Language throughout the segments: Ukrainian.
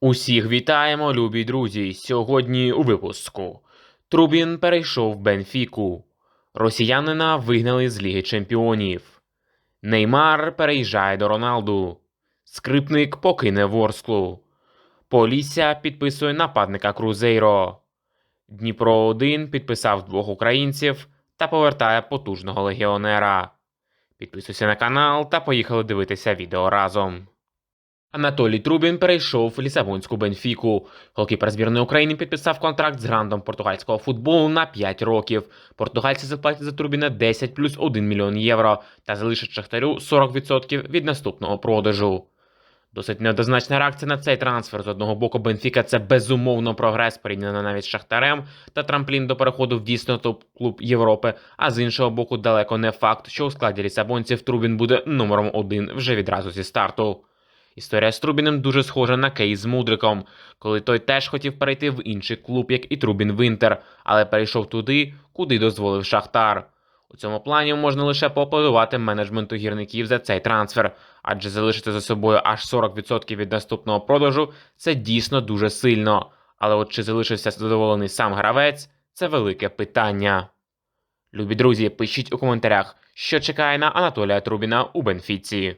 Усіх вітаємо, любі друзі. Сьогодні у випуску. Трубін перейшов в Бенфіку. Росіянина вигнали з Ліги Чемпіонів. Неймар переїжджає до Роналду. Скрипник покине Ворсклу. Полісся підписує нападника Крузейро. Дніпро 1 підписав двох українців та повертає потужного легіонера. Підписуйся на канал та поїхали дивитися відео разом. Анатолій Трубін перейшов в Лісабонську Бенфіку. Голкіпер збірної України підписав контракт з грандом португальського футболу на 5 років. Португальці заплатять за Трубіна 10 плюс 1 мільйон євро та залишать Шахтарю 40% від наступного продажу. Досить неоднозначна реакція на цей трансфер. З одного боку, Бенфіка це безумовно прогрес порівняно навіть з Шахтарем та трамплін до переходу в дійсно топ-клуб Європи. А з іншого боку, далеко не факт, що у складі лісабонців Трубін буде номером один вже відразу зі старту. Історія з Трубіним дуже схожа на кейс з Мудриком, коли той теж хотів перейти в інший клуб, як і Трубін в Інтер, але перейшов туди, куди дозволив Шахтар. У цьому плані можна лише поаплодувати менеджменту гірників за цей трансфер, адже залишити за собою аж 40% від наступного продажу це дійсно дуже сильно. Але от чи залишився задоволений сам гравець це велике питання. Любі друзі, пишіть у коментарях, що чекає на Анатолія Трубіна у Бенфіці.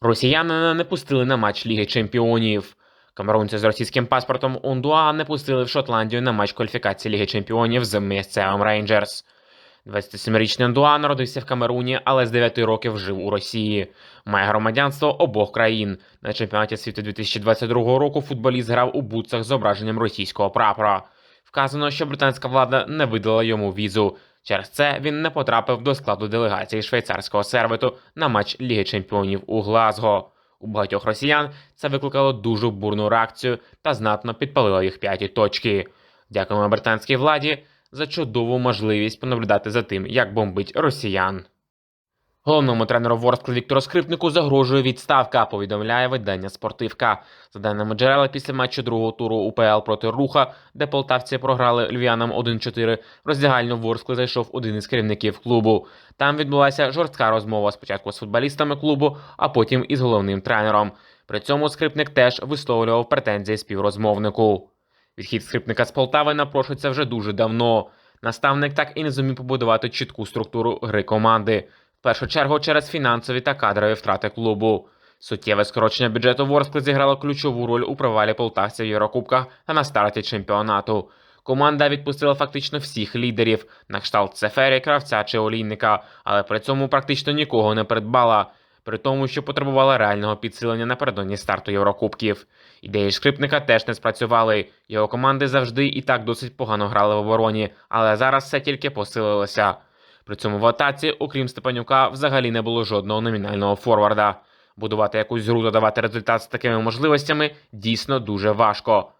Росіянина не пустили на матч Ліги Чемпіонів. Камерунці з російським паспортом Ундуа не пустили в Шотландію на матч кваліфікації Ліги Чемпіонів з місцевим Рейнджерс. 27-річний Ундуа народився в Камеруні, але з 9 років жив у Росії. Має громадянство обох країн. На чемпіонаті світу 2022 року футболіст грав у бутсах з зображенням російського прапора. Вказано, що британська влада не видала йому візу. Через це він не потрапив до складу делегації швейцарського сервіту на матч Ліги Чемпіонів у Глазго. У багатьох росіян це викликало дуже бурну реакцію та знатно підпалило їх п'яті точки. Дякуємо британській владі за чудову можливість понаблюдати за тим, як бомбить росіян. Головному тренеру Ворскли Віктору Скрипнику загрожує відставка, повідомляє видання Спортивка. За даними джерела, після матчу другого туру УПЛ проти Руха, де полтавці програли львів'янам 1-4, в Ворскли зайшов один із керівників клубу. Там відбулася жорстка розмова спочатку з футболістами клубу, а потім із головним тренером. При цьому скрипник теж висловлював претензії співрозмовнику. Відхід скрипника з Полтави напрошується вже дуже давно. Наставник так і не зумів побудувати чітку структуру гри команди. Першу чергу через фінансові та кадрові втрати клубу. Суттєве скорочення бюджету Ворскли зіграло ключову роль у провалі полтавців в Єврокубках та на старті чемпіонату. Команда відпустила фактично всіх лідерів на кшталт Цефері, кравця чи олійника, але при цьому практично нікого не придбала, при тому, що потребувала реального підсилення напередодні старту Єврокубків. Ідеї скрипника теж не спрацювали. Його команди завжди і так досить погано грали в обороні, але зараз все тільки посилилося. При цьому в атаці, окрім Степанюка, взагалі не було жодного номінального форварда. Будувати якусь гру та давати результат з такими можливостями дійсно дуже важко.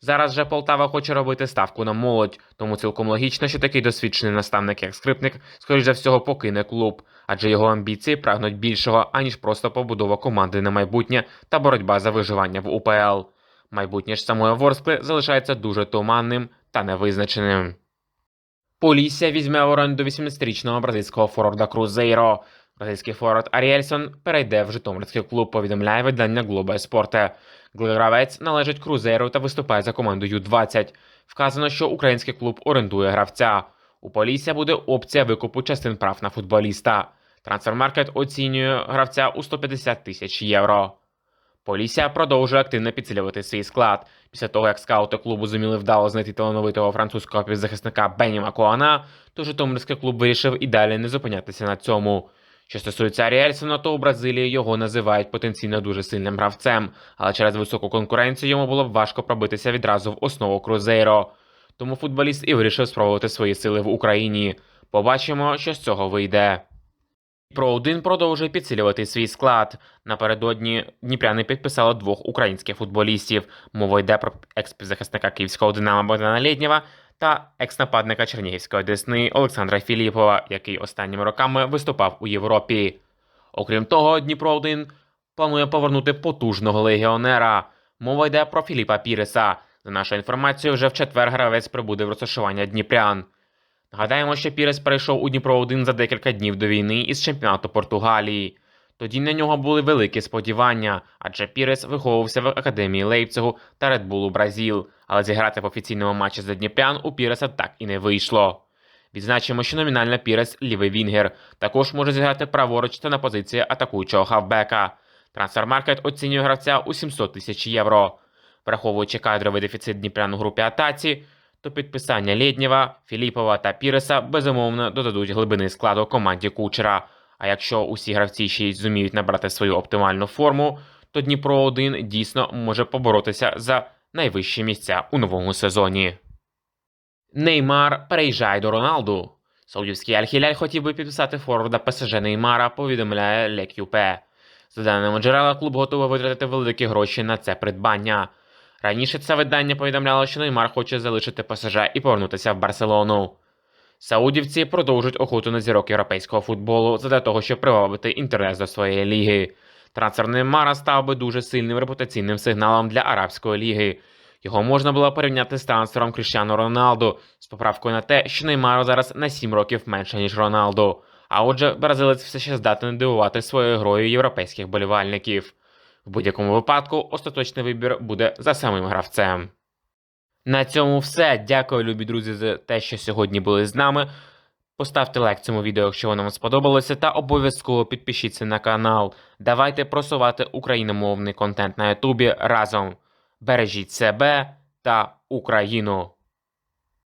Зараз же Полтава хоче робити ставку на молодь, тому цілком логічно, що такий досвідчений наставник, як скрипник, скоріш за всього покине клуб, адже його амбіції прагнуть більшого, аніж просто побудова команди на майбутнє та боротьба за виживання в УПЛ. Майбутнє ж самої Ворскли залишається дуже туманним та невизначеним. Полісся візьме в оренду 18-річного бразильського форварда Крузейро. Бразильський форвард Аріельсон перейде в Житомирський клуб, повідомляє видання Глобе Спорте. Гравець належить Крузейру та виступає за команду Ю-20. Вказано, що український клуб орендує гравця. У Полісся буде опція викупу частин прав на футболіста. Трансфермаркет оцінює гравця у 150 тисяч євро. Полісся продовжує активно підсилювати свій склад. Після того, як скаути клубу зуміли вдало знайти талановитого французького півзахисника Бені Макуана, то Житомирський клуб вирішив і далі не зупинятися на цьому. Що стосується Аріельсона, то у Бразилії його називають потенційно дуже сильним гравцем, але через високу конкуренцію йому було б важко пробитися відразу в основу Крузейро. Тому футболіст і вирішив спробувати свої сили в Україні. Побачимо, що з цього вийде. Про один продовжує підсилювати свій склад. Напередодні Дніпряни підписали двох українських футболістів. Мова йде про екс-півзахисника київського Динамо Богдана Лєднєва та екс-нападника Чернігівської Десни Олександра Філіпова, який останніми роками виступав у Європі. Окрім того, Дніпро 1 планує повернути потужного легіонера. Мова йде про Філіпа Піреса. За нашою інформацією, вже в четвер гравець прибуде в розташування Дніпрян. Нагадаємо, що Пірес перейшов у Дніпро 1 за декілька днів до війни із чемпіонату Португалії. Тоді на нього були великі сподівання, адже Пірес виховувався в академії Лейпцигу та Редбулу Бразіл, але зіграти в офіційному матчі за Дніпрян у Піреса так і не вийшло. Відзначимо, що номінально Пірес лівий вінгер, також може зіграти праворуч та на позиції атакуючого хавбека. Трансфермаркет оцінює гравця у 700 тисяч євро. Враховуючи кадровий дефіцит Дніпрян у групі атаці, то підписання Лєднєва, Філіпова та Піреса безумовно додадуть глибини складу команді Кучера. А якщо усі гравці ще й зуміють набрати свою оптимальну форму, то Дніпро 1 дійсно може поборотися за найвищі місця у новому сезоні. Неймар переїжджає до Роналду. Саудівський Аль-Хіляль хотів би підписати форварда ПСЖ Неймара, повідомляє Лекюпе. За даними джерела, клуб готовий витратити великі гроші на це придбання. Раніше це видання повідомляло, що Неймар хоче залишити ПСЖ і повернутися в Барселону. Саудівці продовжують охоту на зірок європейського футболу задля того, щоб привабити інтерес до своєї ліги. Трансфер Неймара став би дуже сильним репутаційним сигналом для арабської ліги. Його можна було порівняти з трансфером Кріштіану Роналду з поправкою на те, що Неймару зараз на 7 років менше, ніж Роналду. А отже, бразилець все ще здатний дивувати своєю грою європейських болівальників. В будь-якому випадку остаточний вибір буде за самим гравцем. На цьому все. Дякую, любі друзі, за те, що сьогодні були з нами. Поставте лайк цьому відео, якщо воно вам сподобалося, та обов'язково підпишіться на канал. Давайте просувати україномовний контент на Ютубі разом. Бережіть себе та Україну!